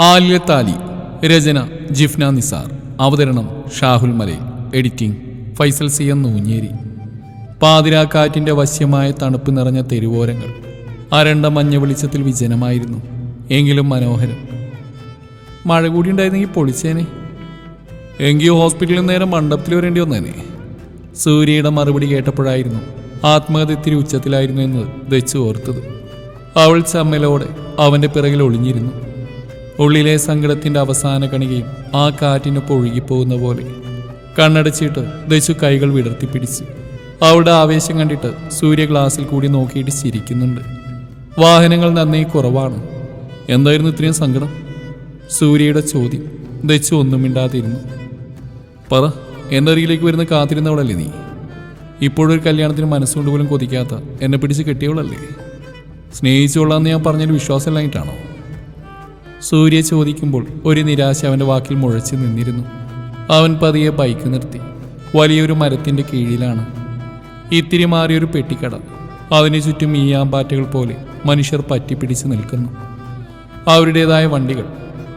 ആല്യത്താലി രചന ജിഫ്ന നിസാർ. അവതരണം Shahul Malayil editing Faisal C N Noonjeri. പാതിരാക്കാറ്റിന്റെ വശ്യമായ തണുപ്പ് നിറഞ്ഞ തെരുവോരങ്ങൾ. അരണ്ട മഞ്ഞ വെളിച്ചത്തിൽ വിജനമായിരുന്നു. എങ്കിലും മനോഹരം. മഴ കൂടി ഉണ്ടായിരുന്നെങ്കിൽ പൊളിച്ചേനെ. എങ്കിൽ ഹോസ്പിറ്റലിൽ നേരെ മണ്ഡപത്തിൽ വരേണ്ടി വന്നേനെ. സൂര്യയുടെ മറുപടി കേട്ടപ്പോഴായിരുന്നു ആത്മഹത്യ ഇത്തിരി ഉച്ചത്തിലായിരുന്നു എന്ന് ദച്ചു ഓർത്തത്. അവൾ ചമ്മലോടെ അവന്റെ പിറകിൽ ഒളിഞ്ഞിരുന്നു. ഉള്ളിലെ സങ്കടത്തിന്റെ അവസാന കണികയും ആ കാറ്റിനൊപ്പം ഒഴുകിപ്പോകുന്ന പോലെ. കണ്ണടച്ചിട്ട് ദശു കൈകൾ വിടർത്തി പിടിച്ചു. അവളുടെ ആവേശം കണ്ടിട്ട് സൂര്യ ഗ്ലാസിൽ കൂടി നോക്കിയിട്ട് ചിരിക്കുന്നുണ്ട്. വാഹനങ്ങൾ നന്നേ കുറവാണ്. എന്തായിരുന്നു ഇത്രയും സങ്കടം? സൂര്യയുടെ ചോദ്യം. ദച്ചു ഒന്നും മിണ്ടാതിരുന്നു. പറ എന്റെ അരികിലേക്ക് വരുന്ന കാത്തിരുന്നവളല്ലേ നീ? ഇപ്പോഴൊരു കല്യാണത്തിന് മനസ്സുകൊണ്ട് പോലും കൊതിക്കാത്ത എന്നെ പിടിച്ച് കെട്ടിയവളല്ലേ? സ്നേഹിച്ചോളാന്ന് ഞാൻ പറഞ്ഞൊരു വിശ്വാസമില്ലായിട്ടാണോ സൂര്യ ചോദിക്കുമ്പോൾ ഒരു നിരാശ അവന്റെ വാക്കിൽ മുഴച്ചു നിന്നിരുന്നു. അവൻ പതിയെ ബൈക്ക് നിർത്തി. വലിയൊരു മരത്തിന്റെ കീഴിലാണ്. ഇത്തിരി മാറിയൊരു പെട്ടിക്കട. അതിനു ചുറ്റും ഈയാമ്പാറ്റകൾ പോലെ മനുഷ്യർ പറ്റിപ്പിടിച്ച് നിൽക്കുന്നു. അവരുടേതായ വണ്ടികൾ.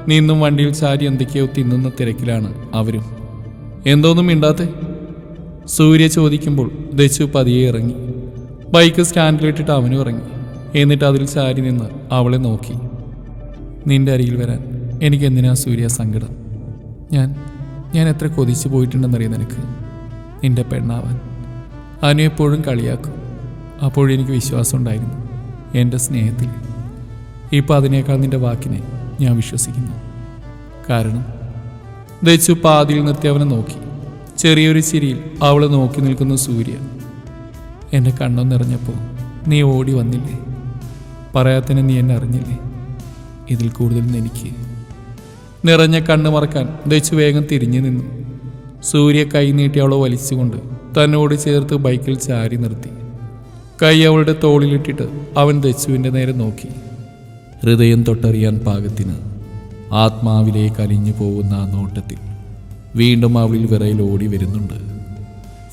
നിന്നും വണ്ടിയിൽ ചാരി എന്തൊക്കെയോ തിന്നുന്ന തിരക്കിലാണ് അവരും. എന്തോന്നും മിണ്ടാത്തെ? സൂര്യ ചോദിക്കുമ്പോൾ ദശു പതിയെ ഇറങ്ങി. ബൈക്ക് സ്റ്റാൻഡിലിട്ടിട്ട് അവനും ഇറങ്ങി. എന്നിട്ട് അതിൽ ചാരി നിന്ന് അവളെ നോക്കി. നിന്റെ അരികിൽ വരാൻ എനിക്ക് എന്തിനാ സൂര്യ സങ്കടം? ഞാൻ ഞാൻ എത്ര കൊതിച്ചു പോയിട്ടുണ്ടെന്നറിയാം നിനക്ക്? നിന്റെ പെണ്ണാവാൻ. അനു എപ്പോഴും കളിയാക്കും. അപ്പോഴും എനിക്ക് വിശ്വാസം ഉണ്ടായിരുന്നു എന്റെ സ്നേഹത്തിൽ. ഇപ്പോൾ അതിനേക്കാൾ നിന്റെ വാക്കിനെ ഞാൻ വിശ്വസിക്കുന്നു. കാരണം ദച്ചു പാതിയിൽ നിർത്തി അവനെ നോക്കി. ചെറിയൊരു ചിരിയിൽ അവളെ നോക്കി നിൽക്കുന്ന സൂര്യ. എന്നെ കണ്ണു നിറഞ്ഞപ്പോൾ നീ ഓടി വന്നില്ലേ? പറയാത്തന്നെ നീ എന്നെ അറിഞ്ഞില്ലേ? ഇതിൽ കൂടുതൽ എനിക്ക് നിറഞ്ഞ കണ്ണു മറക്കാൻ ദച്ചു വേഗം തിരിഞ്ഞു നിന്നു. സൂര്യ കൈ നീട്ടി അവളെ വലിച്ചുകൊണ്ട് തന്നോട് ചേർത്ത് ബൈക്കിൽ ചാരി നിർത്തി. കൈ അവളുടെ തോളിലിട്ടിട്ട് അവൻ ദച്ചുവിന്റെ നേരെ നോക്കി. ഹൃദയം തൊട്ടറിയാൻ പാകത്തിന് ആത്മാവിലേക്ക് അലിഞ്ഞു പോകുന്ന ആ നോട്ടത്തിൽ വീണ്ടും അവളിൽ വിറയിൽ ഓടി വരുന്നുണ്ട്.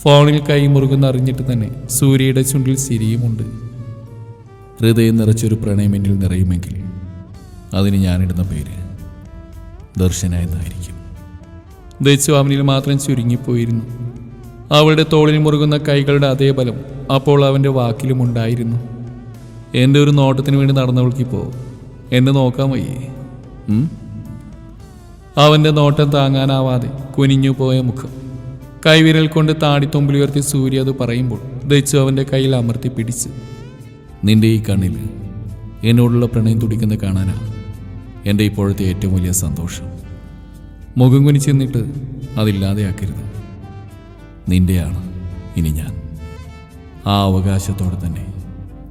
ഫോണിൽ കൈ മുറുകുന്ന അറിഞ്ഞിട്ട് തന്നെ സൂര്യയുടെ ചുണ്ടിൽ ചിരിയുമുണ്ട് ഹൃദയം നിറച്ചൊരു പ്രണയമെന്നിൽ നിറയുമെങ്കിൽ അതിന് ഞാനിടുന്ന പേര് ദർശന എന്നായിരിക്കും അവനിൽ മാത്രം ചുരുങ്ങിപ്പോയിരുന്നു. അവളുടെ തോളിൽ മുറുകുന്ന കൈകളുടെ അതേ ബലം അപ്പോൾ അവന്റെ വാക്കിലും ഉണ്ടായിരുന്നു. എന്റെ ഒരു നോട്ടത്തിന് വേണ്ടി നടന്നവൾക്കിപ്പോൾ എന്നെ നോക്കാൻ വയ്യേ? അവന്റെ നോട്ടം താങ്ങാനാവാതെ കുനിഞ്ഞു പോയ മുഖം. കൈവിരൽ കൊണ്ട് താടിത്തൊമ്പിൽ ഉയർത്തി സൂര്യ അത് പറയുമ്പോൾ ദച്ചു അവന്റെ കയ്യിൽ അമർത്തി പിടിച്ച് നിന്റെ ഈ കണ്ണിൽ എന്നോടുള്ള പ്രണയം തുടിക്കുന്ന കാണാനാ എന്റെ ഇപ്പോഴത്തെ ഏറ്റവും വലിയ സന്തോഷം. മുഖം കുനിച്ച് നിന്നിട്ട് അതില്ലാതെയാക്കരുത്. നിന്റെയാണ് ഇനി ഞാൻ. ആ അവകാശത്തോടെ തന്നെ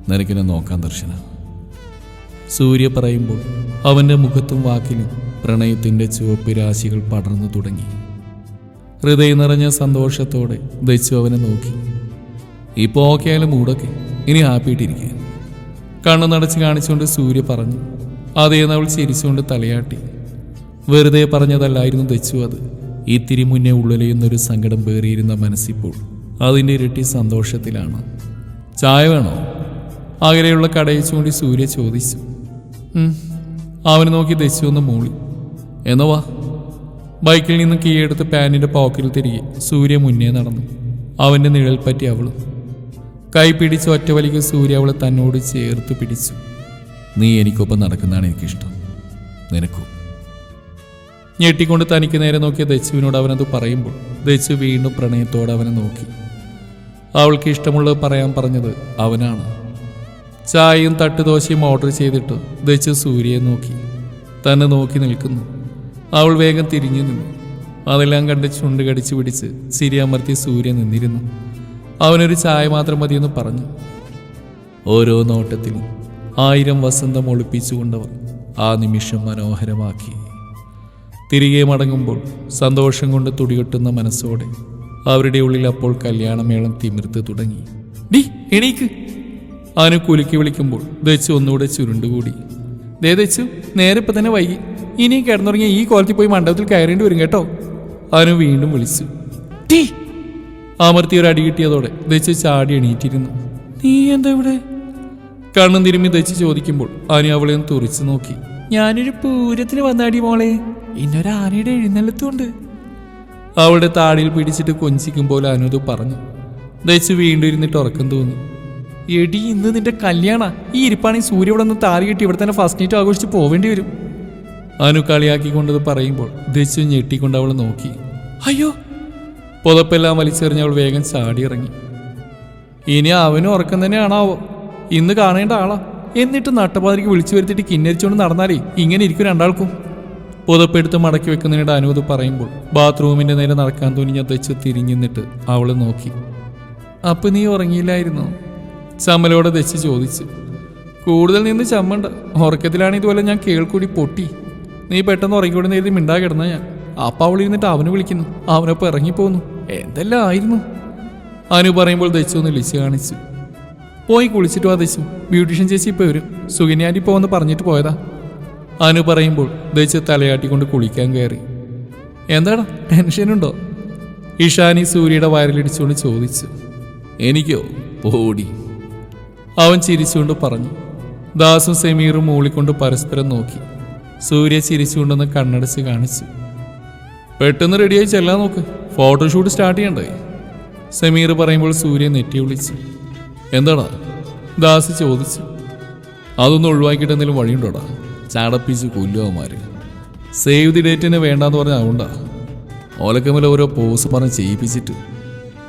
നിനക്കിനെ നോക്കാൻ ദർശന. സൂര്യ പറയുമ്പോൾ അവന്റെ മുഖത്തും വാക്കിലും പ്രണയത്തിന്റെ ചുവപ്പ് രാശികൾ പടർന്നു തുടങ്ങി. ഹൃദയം നിറഞ്ഞ സന്തോഷത്തോടെ ദച്ചു അവനെ നോക്കി. ഇപ്പോൾ ഓക്കെ ആയാലും മൂടൊക്കെ. ഇനി ഹാപ്പിയിട്ടിരിക്കുക കണ്ണു നടച്ച് കാണിച്ചുകൊണ്ട് സൂര്യ പറഞ്ഞു അതേന്ന് അവൾ ചിരിച്ചുകൊണ്ട് തലയാട്ടി. വെറുതെ പറഞ്ഞതല്ലായിരുന്നു ദച്ചു അത്. ഇത്തിരി മുന്നേ ഉള്ളിലെയുന്നൊരു സങ്കടം പേറിയിരുന്ന മനസ്സിപ്പോൾ അതിന്റെ ഇരട്ടി സന്തോഷത്തിലാണ്. ചായ വേണോ? അകലെയുള്ള കടയിൽ ചൂണ്ടി സൂര്യ ചോദിച്ചു. അവന് നോക്കി ദച്ചു ഒന്ന് മൂളി. എന്നോ വാ. ബൈക്കിൽ നിന്ന് കീയെടുത്ത് പാനിന്റെ പോക്കറ്റിൽ തിരികെ സൂര്യ മുന്നേ നടന്നു. അവന്റെ നിഴൽ പറ്റി അവളും. കൈ പിടിച്ച് ഒറ്റവലിക്ക് സൂര്യ അവളെ തന്നോട് ചേർത്ത് പിടിച്ചു. നീ എനിക്കൊപ്പം നടക്കുന്നതാണ് എനിക്കിഷ്ടം. നിനക്കും? ഞെട്ടിക്കൊണ്ട് തനിക്ക് നേരെ നോക്കിയ ദച്ചുവിനോട് അവനത് പറയുമ്പോൾ ദച്ചു വീണ്ടും പ്രണയത്തോടെ അവനെ നോക്കി. അവൾക്ക് ഇഷ്ടമുള്ളത് പറയാൻ പറഞ്ഞത് അവനാണ്. ചായയും തട്ടുദോശയും ഓർഡർ ചെയ്തിട്ട് ദച്ചു സൂര്യയെ നോക്കി. തന്നെ നോക്കി നിൽക്കുന്നു. അവൾ വേഗം തിരിഞ്ഞു നിന്നു. അതെല്ലാം കണ്ട് ചുണ്ട് കടിച്ചു പിടിച്ച് ചിരിയമർത്തി സൂര്യ നിന്നിരുന്നു. അവനൊരു ചായ മാത്രം മതിയെന്ന് പറഞ്ഞു. ഓരോ നോട്ടത്തിലും ആയിരം വസന്തം ഒളിപ്പിച്ചുകൊണ്ടവർ ആ നിമിഷം മനോഹരമാക്കി. തിരികെ മടങ്ങുമ്പോൾ സന്തോഷം കൊണ്ട് തുടികൊട്ടുന്ന മനസ്സോടെ അവരുടെ ഉള്ളിൽ അപ്പോൾ കല്യാണമേളം തിമിർത്ത് തുടങ്ങി. ഡി എണീക്ക്. അവന് കുലുക്കി വിളിക്കുമ്പോൾ ദച്ചു ഒന്നുകൂടെ ചുരുണ്ടുകൂടി. ദേ ദച്ചു നേരെ ഇപ്പം തന്നെ വൈകി. ഇനി കിടന്നുറങ്ങിയ ഈ കോലത്തിൽ പോയി മണ്ഡപത്തിൽ കയറേണ്ടി വരും കേട്ടോ. അവന് വീണ്ടും വിളിച്ചു. ടീ അമർത്തി ഒരു അടി കിട്ടിയതോടെ ദച്ചു ചാടി എണീറ്റിരുന്നു. നീ എന്താ ഇവിടെ? കണ്ണും തിരുമ്മി തെച്ച് ചോദിക്കുമ്പോൾ ആന അവളെ ഒന്ന് തുറിച്ചു നോക്കി. ഞാനൊരു പൂരത്തിന് വന്നാടി മോളെ. ഇന്നൊരു ഇന്നൊരാനയുടെ എഴുന്നള്ളത്തുണ്ട്. അവളുടെ താടിയിൽ പിടിച്ചിട്ട് കൊഞ്ചിക്കും പോലെ അനുത് പറഞ്ഞു. ദയച്ച് വീണ്ടും ഇരുന്നിട്ട് ഉറക്കം തോന്നി. എടി ഇന്ന് നിന്റെ കല്യാണ. ഈ ഇരിപ്പാണെങ്കിൽ സൂര്യ ഇവിടെ നിന്ന് താറി കെട്ടി ഇവിടെ തന്നെ ഫസ്റ്റ് നൈറ്റ് ആഘോഷിച്ച് പോവേണ്ടി വരും. അനു കളിയാക്കിക്കൊണ്ടത് പറയുമ്പോൾ ദച്ചു ഞെട്ടിക്കൊണ്ട് അവൾ നോക്കി. അയ്യോ. പുതപ്പെല്ലാം വലിച്ചെറിഞ്ഞ് അവൾ വേഗം ചാടിയിറങ്ങി. ഇനി അവനും ഉറക്കം തന്നെയാണാവോ? ഇന്ന് കാണേണ്ട ആളാ. എന്നിട്ട് നട്ടപാതിരിക്ക് വിളിച്ചു വരുത്തിയിട്ട് കിന്നരിച്ചുകൊണ്ട് നടന്നാലേ ഇങ്ങനെ ഇരിക്കും രണ്ടാൾക്കും. പുതപ്പെടുത്ത് മടക്കി വെക്കുന്നതിനിടെ അനുവത് പറയുമ്പോൾ ബാത്റൂമിന്റെ നേരെ നടക്കാൻ തുനിഞ്ഞ ദച്ച് തിരിഞ്ഞിന്നിട്ട് അവളെ നോക്കി. അപ്പൊ നീ ഉറങ്ങിയില്ലായിരുന്നു? ചമ്മലോടെ ദച്ച് ചോദിച്ചു. കൂടുതൽ നിന്ന് ചമ്മണ്ട. ഉറക്കത്തിലാണ് ഇതുപോലെ ഞാൻ കേൾക്കൂടി പൊട്ടി. നീ പെട്ടെന്ന് ഉറങ്ങിക്കൂടി നേരി മിണ്ടാ കിടന്ന ഞാൻ. അപ്പ അവൾ ഇരുന്നിട്ട് അവന് വിളിക്കുന്നു. അവനൊപ്പം ഇറങ്ങിപ്പോന്നു. എന്തെല്ലാം ആയിരുന്നു? അനു പറയുമ്പോൾ ദച്ചു ഒന്ന് ലിച്ച് കാണിച്ചു. പോയി കുളിച്ചിട്ട് വാദിച്ചു ബ്യൂട്ടീഷ്യൻ ചേച്ചി ഇപ്പോൾ വരും. സുകന്യാറ്റി പോവെന്ന് പറഞ്ഞിട്ട് പോയതാ. അനു പറയുമ്പോൾ ദച്ചു തലയാട്ടിക്കൊണ്ട് കുളിക്കാൻ കയറി. എന്താടാ ടെൻഷനുണ്ടോ? ഇഷാനി സൂര്യയുടെ വയറിലിടിച്ചുകൊണ്ട് ചോദിച്ചു. എനിക്കോ? പോടി. അവൻ ചിരിച്ചുകൊണ്ട് പറഞ്ഞു. ദാസും സെമീറും മൂളിക്കൊണ്ട് പരസ്പരം നോക്കി. സൂര്യ ചിരിച്ചുകൊണ്ടെന്ന് കണ്ണടച്ച് കാണിച്ചു. പെട്ടെന്ന് റെഡിയായി ചെല്ലാൻ നോക്ക്. ഫോട്ടോഷൂട്ട് സ്റ്റാർട്ട് ചെയ്യണ്ടേ? സമീർ പറയുമ്പോൾ സൂര്യ നെറ്റി വിളിച്ചു. എന്താടാ? ദാസി ചോദിച്ചു. അതൊന്നും ഒഴിവാക്കിയിട്ട് എന്തെങ്കിലും വഴിയുണ്ടോടാ? ചാടപ്പിച്ച് കൊല്ലുവന്മാർ സേവ് ദി ഡേറ്റിന് വേണ്ടാന്ന് പറഞ്ഞ അതുകൊണ്ടാ. ഓലക്കമ്മിൽ ഓരോ പോസ് പറഞ്ഞ് ചെയ്യിപ്പിച്ചിട്ട്.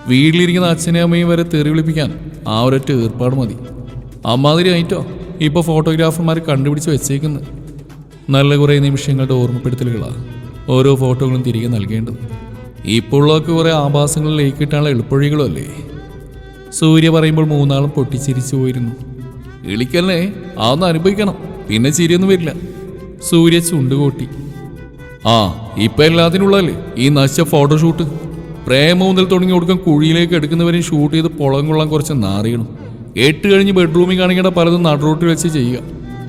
വീട്ടിലിരിക്കുന്ന അച്ഛനെയും അമ്മയും വരെ തെറി വിളിപ്പിക്കാൻ ആ ഒരൊറ്റ ഏർപ്പാട് മതി. അമ്മാതിരി ആയിട്ടോ? ഇപ്പോൾ ഫോട്ടോഗ്രാഫർമാർ കണ്ടുപിടിച്ച് വെച്ചേക്കുന്നത് നല്ല കുറേ നിമിഷങ്ങളുടെ ഓർമ്മപ്പെടുത്തലുകളാണ് ഓരോ ഫോട്ടോകളും തിരികെ നൽകേണ്ടത്. ഇപ്പോഴൊക്കെ കുറേ ആഭാസങ്ങളിൽ ലയിക്കിട്ടാനുള്ള എളുപ്പഴികളും അല്ലേ സൂര്യ പറയുമ്പോൾ മൂന്നാളും പൊട്ടിച്ചിരിച്ചു പോയിരുന്നു. ഇളിക്കല്ലേ? അതൊന്ന് അനുഭവിക്കണം. പിന്നെ ചിരിയൊന്നും വരില്ല. സൂര്യ ചുണ്ടുകൂട്ടി. ആ ഇപ്പൊ എല്ലാത്തിനുള്ളതല്ലേ? ഈ നശിച്ച ഫോട്ടോഷൂട്ട്. പ്രേമ മുതൽ തുടങ്ങി കൊടുക്കാൻ കുഴിയിലേക്ക് എടുക്കുന്നവരെയും ഷൂട്ട് ചെയ്ത് പുളം കൊള്ളാൻ കുറച്ച് നാറിയണം. എട്ട് കഴിഞ്ഞ് ബെഡ്റൂമിൽ കാണിക്കേണ്ട പലതും നടുറോട്ടിൽ വെച്ച് ചെയ്യുക.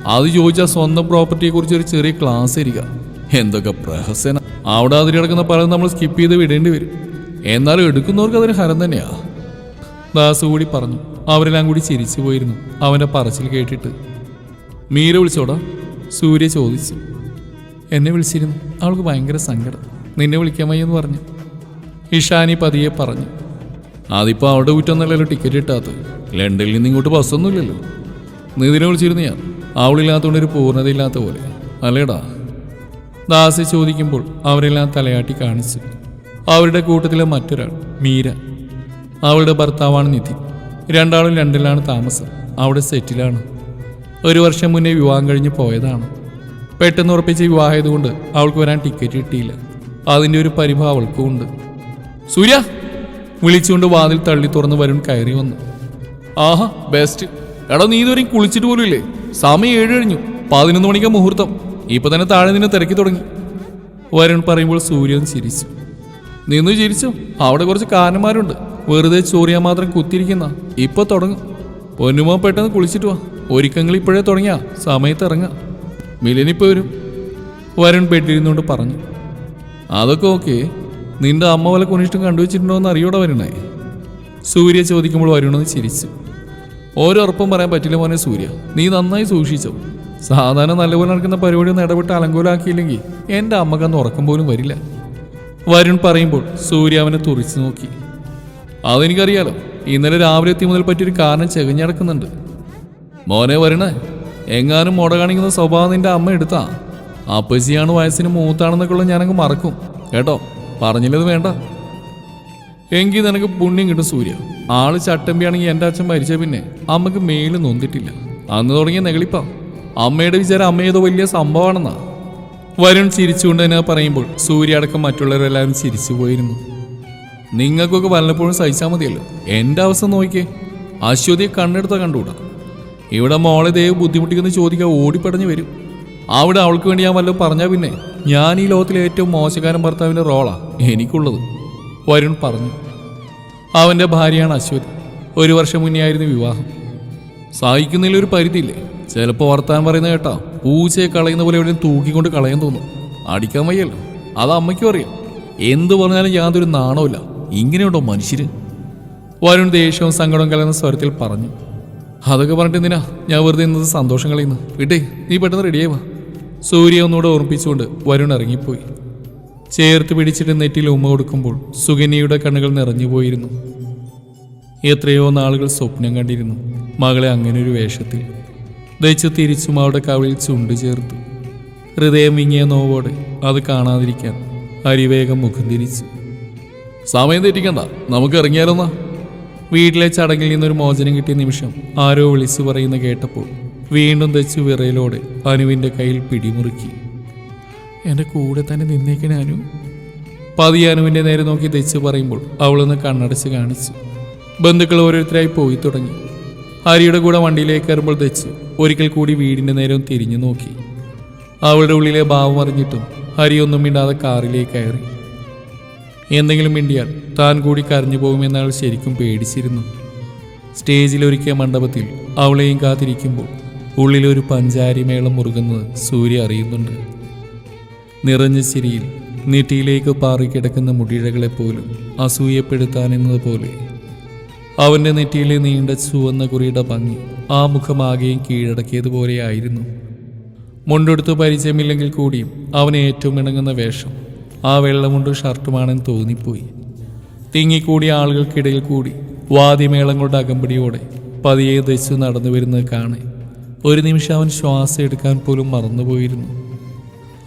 അത് ചോദിച്ചാൽ സ്വന്തം പ്രോപ്പർട്ടിയെ കുറിച്ച് ഒരു ചെറിയ ക്ലാസ് ഇരിക്കുക എന്തൊക്കെ പ്രഹസന. അവിടെ അതിരി കിടക്കുന്ന പലതും നമ്മൾ സ്കിപ്പ് ചെയ്ത് വിടേണ്ടി വരും. എന്നാലും എടുക്കുന്നവർക്ക് അതൊരു ഹരം തന്നെയാ. ദാസു കൂടി പറഞ്ഞു. അവരെല്ലാം കൂടി ചിരിച്ചു പോയിരുന്നു. അവന്റെ പറച്ചിൽ കേട്ടിട്ട്. മീര വിളിച്ചോടാ? സൂര്യ ചോദിച്ചു. എന്നെ വിളിച്ചിരുന്നു. അവൾക്ക് ഭയങ്കര സങ്കടം. നിന്നെ വിളിക്കാൻ വയ്യെന്ന് പറഞ്ഞു. ഇഷാനി പതിയെ പറഞ്ഞു. അതിപ്പോൾ അവിടെ കുറ്റൊന്നല്ലല്ലോ ടിക്കറ്റ് കിട്ടാത്തത് ലണ്ടനിൽ നിന്ന് ഇങ്ങോട്ട് ബസ്സൊന്നുമില്ലല്ലോ നിതിനെ വിളിച്ചിരുന്നു ഞാൻ. അവളില്ലാത്തതുകൊണ്ട് ഒരു പൂർണതയില്ലാത്ത പോലെ. അല്ലേടാ? ദാസി ചോദിക്കുമ്പോൾ അവരെല്ലാം തലയാട്ടി കാണിച്ചു. അവരുടെ കൂട്ടത്തിലെ മറ്റൊരാൾ മീര. അവളുടെ ഭർത്താവാണ് നിധി. രണ്ടാളും ലണ്ടനിലാണ് താമസം. അവിടെ സെറ്റിലാണ്. ഒരു വർഷം മുന്നേ വിവാഹം കഴിഞ്ഞ് പോയതാണ്. പെട്ടെന്ന് ഉറപ്പിച്ച വിവാഹമായതുകൊണ്ട് അവൾക്ക് വരാൻ ടിക്കറ്റ് കിട്ടിയില്ല. അതിന്റെ ഒരു പരിഭവം അവൾക്കും ഉണ്ട്. സൂര്യ! വിളിച്ചുകൊണ്ട് വാതിൽ തള്ളി തുറന്ന് വരുൺ കയറി വന്നു. ആഹാ ബെസ്റ്റ് എടാ നീ ഇതുവരെയും കുളിച്ചിട്ട് പോലും ഇല്ലേ സമയം ഏഴ് കഴിഞ്ഞു. പതിനൊന്ന് മണിക്ക് മുഹൂർത്തം. ഇപ്പൊ തന്നെ താഴെ നിന്ന് തിരക്കി തുടങ്ങി. വരുൺ പറയുമ്പോൾ സൂര്യൻ ചിരിച്ചു. നിന്ന് ചിരിച്ചു? അവിടെ കുറച്ച് കാരണന്മാരുണ്ട്. വെറുതെ ചോറിയാൻ മാത്രം കുത്തിയിരിക്കുന്ന. ഇപ്പൊ തുടങ്ങും. പൊന്നുമോ പെട്ടെന്ന് കുളിച്ചിട്ട് വാ. ഒരുക്കങ്ങൾ ഇപ്പോഴേ തുടങ്ങിയ. സമയത്ത് ഇറങ്ങാം. മിലനിപ്പോ വരും. വരുൺ ബെഡിരുന്നുകൊണ്ട് പറഞ്ഞു. അതൊക്കെ ഓക്കെ. നിന്റെ അമ്മ വല്ല കുനിഷ്ടം കണ്ടുവച്ചിട്ടുണ്ടോ എന്ന് അറിയോടെ വരണേ. സൂര്യ ചോദിക്കുമ്പോൾ വരുണെന്ന് ചിരിച്ചു. ഓരോറപ്പും പറയാൻ പറ്റില്ല മോനെ സൂര്യ. നീ നന്നായി സൂക്ഷിച്ചോ. സാധാരണ നല്ലപോലെ നടക്കുന്ന പരിപാടി ഒന്ന് ഇടപെട്ട് അലങ്കോലാക്കിയില്ലെങ്കിൽ എന്റെ അമ്മക്കന്ന് ഉറക്കം പോലും വരില്ല. വരുൺ പറയുമ്പോൾ സൂര്യ അവനെ തുറിച്ചു നോക്കി. അതെനിക്കറിയാലോ. ഇന്നലെ രാവിലെ എത്തി മുതൽ പറ്റിയൊരു കാരണം ചെകഞ്ഞടക്കുന്നുണ്ട് മോനെ വരണേ. എങ്ങാനും മുട കാണിക്കുന്ന സ്വഭാവം നിന്റെ അമ്മ എടുത്താ. അപ്പച്ചിയാണ് വയസ്സിന് മൂത്താണെന്നൊക്കെ ഞാനങ്ങ് മറക്കും. കേട്ടോ? പറഞ്ഞില്ലത് വേണ്ട. എങ്കിൽ നിനക്ക് പുണ്യം കിട്ടും സൂര്യ. ആൾ ചട്ടമ്പിയാണെങ്കിൽ എന്റെ അച്ഛൻ മരിച്ച പിന്നെ അമ്മയ്ക്ക് മേൽ നൊന്തിട്ടില്ല. അന്ന് തുടങ്ങിയ നെകളിപ്പ അമ്മയുടെ വിചാരം അമ്മ ഏതോ വലിയ സംഭവമാണെന്നാ. വരുൺ ചിരിച്ചുകൊണ്ട് തന്നെ പറയുമ്പോൾ സൂര്യ അടക്കം മറ്റുള്ളവരെല്ലാവരും ചിരിച്ചു പോയിരുന്നു നിങ്ങൾക്കൊക്കെ വല്ലപ്പോഴും സഹിച്ചാൽ മതിയല്ലോ. എന്റെ അവസ്ഥ നോക്കിയേ. അശ്വതിയെ കണ്ണെടുത്ത കണ്ടുകൂടാ. ഇവിടെ മോളെ ദൈവം ബുദ്ധിമുട്ടിക്കുന്ന ചോദിക്കാൻ ഓടിപ്പടഞ്ഞു വരും. അവിടെ അവൾക്ക് വേണ്ടി ഞാൻ വല്ലതും പറഞ്ഞാൽ പിന്നെ ഞാൻ ഈ ലോകത്തിലെ ഏറ്റവും മോശക്കാരൻ ഭർത്താവിന്റെ റോളാ എനിക്കുള്ളത്. വരുൺ പറഞ്ഞു. അവന്റെ ഭാര്യയാണ് അശ്വതി. ഒരു വർഷം മുന്നേ ആയിരുന്നു വിവാഹം. സഹിക്കുന്നതിൽ ഒരു പരിധിയില്ലേ? ചിലപ്പോൾ വർത്താൻ പറയുന്ന കേട്ടാ പൂച്ചയെ കളയുന്ന പോലെ എവിടെയും തൂക്കിക്കൊണ്ട് കളയാൻ തോന്നും. അടിക്കാൻ വയ്യല്ലോ. അത് അമ്മയ്ക്കും അറിയാം. എന്ത് പറഞ്ഞാലും യാതൊരു നാണമില്ല ഇങ്ങനെയുണ്ടോ മനുഷ്യര്? വരുൺ ദേഷ്യവും സങ്കടവും കലർന്ന സ്വരത്തിൽ പറഞ്ഞു അതൊക്കെ പറഞ്ഞിട്ട് എന്തിനാ? ഞാൻ വെറുതെ ഇന്നത് സന്തോഷം കളയുന്നു. വിട്ടേ നീ പെട്ടെന്ന് റെഡിയാവാ സൂര്യ ഒന്നുകൂടെ ഓർമ്മിപ്പിച്ചുകൊണ്ട് വരുൺ ഇറങ്ങിപ്പോയി. ചേർത്ത് പിടിച്ചിട്ട് നെറ്റിൽ ഉമ്മ കൊടുക്കുമ്പോൾ സുകന്യയുടെ കണ്ണുകൾ നിറഞ്ഞുപോയിരുന്നു എത്രയോ നാളുകൾ സ്വപ്നം കണ്ടിരുന്നു മകളെ അങ്ങനെ ഒരു വേഷത്തിൽ. ദയിച്ചു തിരിച്ചും അവളുടെ കവിളിൽ ചുണ്ടു ചേർത്തു. ഹൃദയം വിങ്ങിയ നോവോടെ അത് കാണാതിരിക്കാൻ ഹരിവേഗം മുഖം തിരിച്ചു. സമയം തെറ്റിക്കണ്ട. നമുക്ക് ഇറങ്ങിയാലോന്നാ. വീട്ടിലെ ചടങ്ങിൽ നിന്നൊരു മോചനം കിട്ടിയ നിമിഷം ആരോ വിളിച്ചു പറയുന്ന കേട്ടപ്പോൾ വീണ്ടും തെച്ചു വിറയിലോടെ അനുവിന്റെ കയ്യിൽ പിടിമുറുക്കി. എന്റെ കൂടെ തന്നെ നിന്നേക്കണേ അനു പതിയെ അനുവിന്റെ നേരെ നോക്കി തെച്ച് പറയുമ്പോൾ അവളൊന്ന് കണ്ണടച്ച് കാണിച്ചു. ബന്ധുക്കൾ ഓരോരുത്തരായി പോയി തുടങ്ങി. ഹരിയുടെ കൂടെ വണ്ടിയിലേക്ക് കയറുമ്പോൾ തെച്ച് ഒരിക്കൽ കൂടി വീടിന്റെ നേരം തിരിഞ്ഞു നോക്കി. അവളുടെ ഉള്ളിലെ ഭാവം അറിഞ്ഞിട്ടും ഹരിയൊന്നും മിണ്ടാതെ കാറിലേക്ക് കയറി. എന്തെങ്കിലും മിണ്ടിയാൽ താൻ കൂടി കരഞ്ഞു പോകുമെന്ന് ശരിക്കും പേടിച്ചിരുന്നു. സ്റ്റേജിലൊരുക്കിയ മണ്ഡപത്തിൽ അവളെയും കാത്തിരിക്കുമ്പോൾ ഉള്ളിലൊരു പഞ്ചാരി മേളം മുറുകുന്നത് സൂര്യ അറിയുന്നുണ്ട്. നിറഞ്ഞ ചിരിയിൽ നെറ്റിയിലേക്ക് പാറിക്കിടക്കുന്ന മുടിഴകളെപ്പോലും അസൂയപ്പെടുത്താനെന്നതുപോലെ അവന്റെ നെറ്റിയിലെ നീണ്ട ചുവന്ന കുറിയുടെ ഭംഗി ആ മുഖമാകെയും കീഴടക്കിയതുപോലെയായിരുന്നു. മുണ്ടെടുത്ത് പരിചയമില്ലെങ്കിൽ കൂടിയും അവന് ഏറ്റവും ഇണങ്ങുന്ന വേഷം ആ വെള്ളമുണ്ട് ഷർട്ടുമാണെന്ന് തോന്നിപ്പോയി. തിങ്ങിക്കൂടിയ ആളുകൾക്കിടയിൽ കൂടി വാദ്യമേളങ്ങളുടെ അകമ്പടിയോടെ പതിയെ ദശു നടന്നു വരുന്നത് കാണെ. ഒരു നിമിഷം അവൻ ശ്വാസം എടുക്കാൻ പോലും മറന്നുപോയിരുന്നു.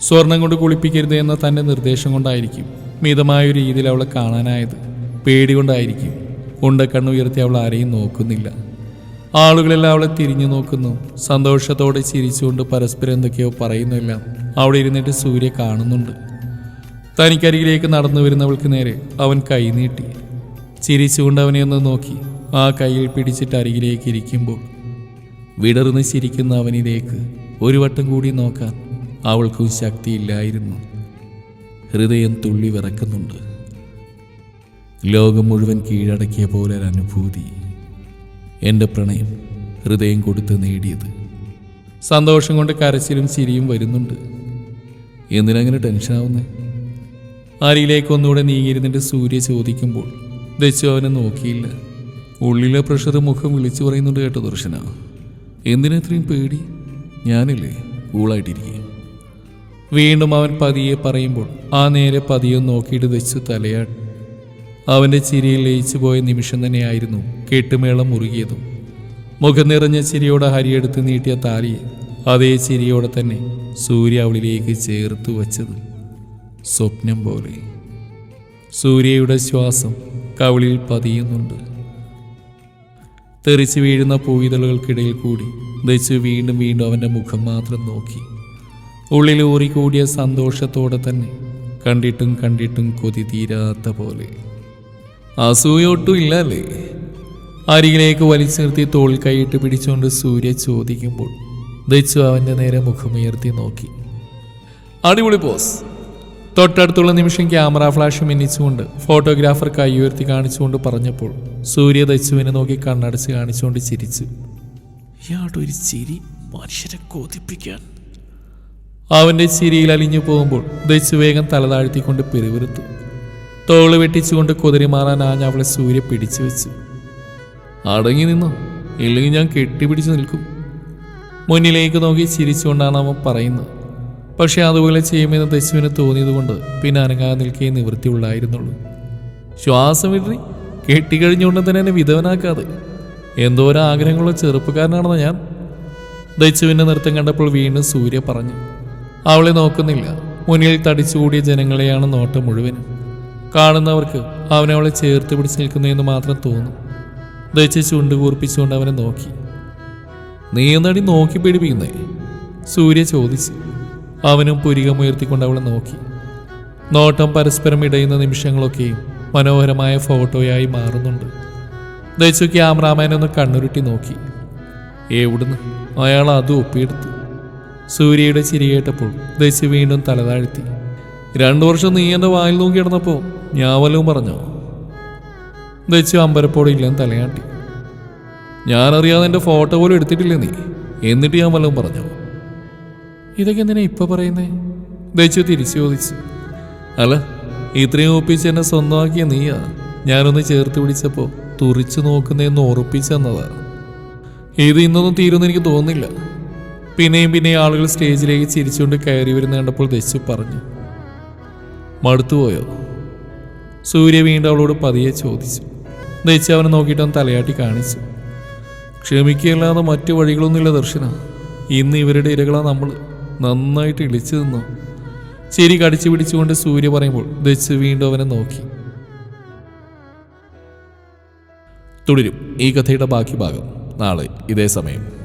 സ്വർണം കൊണ്ട് കുളിപ്പിക്കരുത് എന്ന തന്റെ നിർദ്ദേശം കൊണ്ടായിരിക്കും മിതമായ രീതിയിൽ അവളെ കാണാനായത്. പേടി കൊണ്ടായിരിക്കും. ഉണ്ടക്കണ്ണുയർത്തി അവൾ ആരെയും നോക്കുന്നില്ല. ആളുകളെല്ലാം അവളെ തിരിഞ്ഞു നോക്കുന്നു. സന്തോഷത്തോടെ ചിരിച്ചുകൊണ്ട് പരസ്പരം എന്തൊക്കെയോ പറയുന്നെല്ലാം അവിടെ ഇരുന്നിട്ട് സൂര്യ കാണുന്നുണ്ട്. തനിക്കരികിലേക്ക് നടന്നു വരുന്നവൾക്ക് നേരെ അവൻ കൈ നീട്ടി. ചിരിച്ചുകൊണ്ട് അവനെ ഒന്ന് നോക്കി. ആ കൈയിൽ പിടിച്ചിട്ട് അരികിലേക്ക് ഇരിക്കുമ്പോൾ വിടർന്ന് ചിരിക്കുന്ന അവനിലേക്ക് ഒരു വട്ടം കൂടി നോക്കാൻ അവൾക്കും ശക്തിയില്ലായിരുന്നു. ഹൃദയം തുള്ളി വിറക്കുന്നുണ്ട്. ലോകം മുഴുവൻ കീഴടക്കിയ പോലെ ഒരു അനുഭൂതി. എന്റെ പ്രണയം ഹൃദയം കൊടുത്ത് നേടിയത്. സന്തോഷം കൊണ്ട് കരച്ചിലും ചിരിയും വരുന്നുണ്ട്. എന്തിനങ്ങനെ ടെൻഷനാവുന്നേ? അരിയിലേക്ക് ഒന്നുകൂടെ നീങ്ങിയിരുന്നിട്ട് സൂര്യ ചോദിക്കുമ്പോൾ ദച്ചു അവനെ നോക്കിയില്ല. ഉള്ളിലെ പ്രഷർ മുഖം വിളിച്ചു പറയുന്നുണ്ട് കേട്ടോ ദർശന. എന്തിനാ ഇത്രയും പേടി? ഞാനില്ലേ കൂളായിട്ടിരിക്കുക വീണ്ടും അവൻ പതിയെ പറയുമ്പോൾ ആ നേരെ പതിയെ നോക്കിയിട്ട് ദച്ചു തലയാട്ടി അവന്റെ ചിരിയിൽ ലയിച്ചു പോയ നിമിഷം തന്നെയായിരുന്നു കെട്ടുമേളം മുറുകിയതും. മുഖം നിറഞ്ഞ ചിരിയോടെ ഹരിയെടുത്ത് നീട്ടിയ താലിയെ അതേ ചിരിയോടെ തന്നെ സൂര്യ അവളിലേക്ക് ചേർത്ത് വച്ചത്. സ്വപ്നം പോലെ. സൂര്യയുടെ ശ്വാസം കവിളിൽ പതിയുന്നുണ്ട്. തെറിച്ചു വീഴുന്ന പൂയിതളുകൾക്കിടയിൽ കൂടി ദച്ചു വീണ്ടും വീണ്ടും അവന്റെ മുഖം മാത്രം നോക്കി. ഉള്ളിൽ ഊറിക്കൂടിയ സന്തോഷത്തോടെ തന്നെ കണ്ടിട്ടും കണ്ടിട്ടും കൊതി തീരാത്ത പോലെ. അസൂയൊട്ടും ഇല്ലല്ലേ? അരികിലേക്ക് വലിച്ചു നിർത്തി തോൾ കൈയിട്ട് പിടിച്ചുകൊണ്ട് സൂര്യ ചോദിക്കുമ്പോൾ ദച്ചു അവന്റെ നേരെ മുഖമുയർത്തി നോക്കി. അടിപൊളി പോസ് തൊട്ടടുത്തുള്ള നിമിഷം ക്യാമറ ഫ്ലാഷ് മിന്നിച്ചുകൊണ്ട് ഫോട്ടോഗ്രാഫർ കൈ ഉയർത്തി കാണിച്ചുകൊണ്ട് പറഞ്ഞപ്പോൾ സൂര്യ ദച്ചുവിനെ നോക്കി കണ്ണടച്ച് കാണിച്ചുകൊണ്ട് ചിരിച്ചു. ഇയാളുടെ ഒരു ചിരി മനുഷ്യരെ കൊതിപ്പിക്കാൻ. അവന്റെ ചിരിയിൽ അലിഞ്ഞു പോകുമ്പോൾ ദച്ചു വേഗം തലതാഴ്ത്തിക്കൊണ്ട് പിറുവിറുത്തു തോൾ വെട്ടിച്ചുകൊണ്ട് കുതിരി മാറാൻ ആഞ്ഞ അവളെ സൂര്യ പിടിച്ചു വെച്ചു. അടങ്ങി നിന്നോ? ഇല്ലെങ്കിൽ ഞാൻ കെട്ടിപ്പിടിച്ചു നിൽക്കും. മുന്നിലേക്ക് നോക്കി ചിരിച്ചുകൊണ്ടാണ് അവൻ പറയുന്നത്. പക്ഷെ അതുപോലെ ചെയ്യുമെന്ന് ദശുവിന് തോന്നിയതുകൊണ്ട് പിന്നെ അനങ്ങാതെ നിൽക്കേ നിവൃത്തിയുള്ളായിരുന്നുള്ളൂ. ശ്വാസം ഇടറി കെട്ടിക്കഴിഞ്ഞുകൊണ്ട് തന്നെ എന്നെ വിധവനാക്കാതെ. എന്തോരം ആഗ്രഹങ്ങളുള്ള ചെറുപ്പക്കാരനാണെന്ന് ഞാൻ. ദച്ചുവിന്റെ നൃത്തം കണ്ടപ്പോൾ വീണ്ടും സൂര്യ പറഞ്ഞു അവളെ നോക്കുന്നില്ല. മുന്നിൽ തടിച്ചുകൂടിയ ജനങ്ങളെയാണ് നോട്ടം മുഴുവനും. കാണുന്നവർക്ക് അവനവളെ ചേർത്ത് പിടിച്ച് നിൽക്കുന്നതെന്ന് മാത്രം തോന്നും. ദച്ച് ചുണ്ട് കൂർപ്പിച്ചുകൊണ്ട് അവനെ നോക്കി. നീ എന്നടി നോക്കി പേടിപ്പിക്കുന്നേ? സൂര്യ ചോദിച്ചു. അവനും പുരികമുയർത്തിക്കൊണ്ട് അവളെ നോക്കി. നോട്ടം പരസ്പരം ഇടയുന്ന നിമിഷങ്ങളൊക്കെയും മനോഹരമായ ഫോട്ടോയായി മാറുന്നുണ്ട്. ദയച്ചു ക്യാമറാമാൻ ഒന്ന് കണ്ണുരുട്ടി നോക്കി. എവിടുന്ന്? അയാൾ അത് ഒപ്പിയെടുത്തു. സൂര്യയുടെ ചിരി കേട്ടപ്പോൾ ദശു വീണ്ടും തലതാഴ്ത്തി. രണ്ടു വർഷം നീ എന്റെ വായിൽ നോക്കി കിടന്നപ്പോൾ ഞാൻ വല്ലതും പറഞ്ഞോ? ദയച്ചു അമ്പരപ്പോടെ ഇല്ലെന്ന് തലയാട്ടി. ഞാനറിയാതെ എന്റെ ഫോട്ടോ പോലും എടുത്തിട്ടില്ല നീ? എന്നിട്ട് ഞാൻ വല്ലതും പറഞ്ഞോ? ഇതൊക്കെ എന്തിനാ ഇപ്പൊ പറയുന്നേ? ദയിച്ചു തിരിച്ചു ചോദിച്ചു അല്ല ഇത്രയും ഒപ്പിച്ച് എന്നെ സ്വന്തമാക്കിയ നീയാ. ഞാനൊന്ന് ചേർത്ത് പിടിച്ചപ്പോൾ തുറിച്ചു നോക്കുന്നതെന്ന് ഉറപ്പിച്ചെന്നതാ ഇത് ഇന്നൊന്നും തീരുമെന്ന് എനിക്ക് തോന്നുന്നില്ല. പിന്നെയും പിന്നെയും ആളുകൾ സ്റ്റേജിലേക്ക് ചിരിച്ചുകൊണ്ട് കയറി വരുന്ന കണ്ടപ്പോൾ ദശു പറഞ്ഞു മടുത്തുപോയോ സൂര്യ വീണ്ടും അവളോട് പതിയെ ചോദിച്ചു. ദശു അവനെ നോക്കിയിട്ടവൻ തലയാട്ടി കാണിച്ചു. ക്ഷമിക്കുകയല്ലാതെ മറ്റു വഴികളൊന്നുമില്ല ദർശന. ഇന്ന് ഇവരുടെ ഇരകളാണ് നമ്മൾ നന്നായിട്ട് ഇളിച്ചു നിന്നോ. ചിരി കടിച്ചു പിടിച്ചുകൊണ്ട് സൂര്യ പറയുമ്പോൾ ദച്ച് വീണ്ടും അവനെ നോക്കി. തുടരും ഈ കഥയുടെ ബാക്കി ഭാഗം. നാളെ ഇതേ സമയം.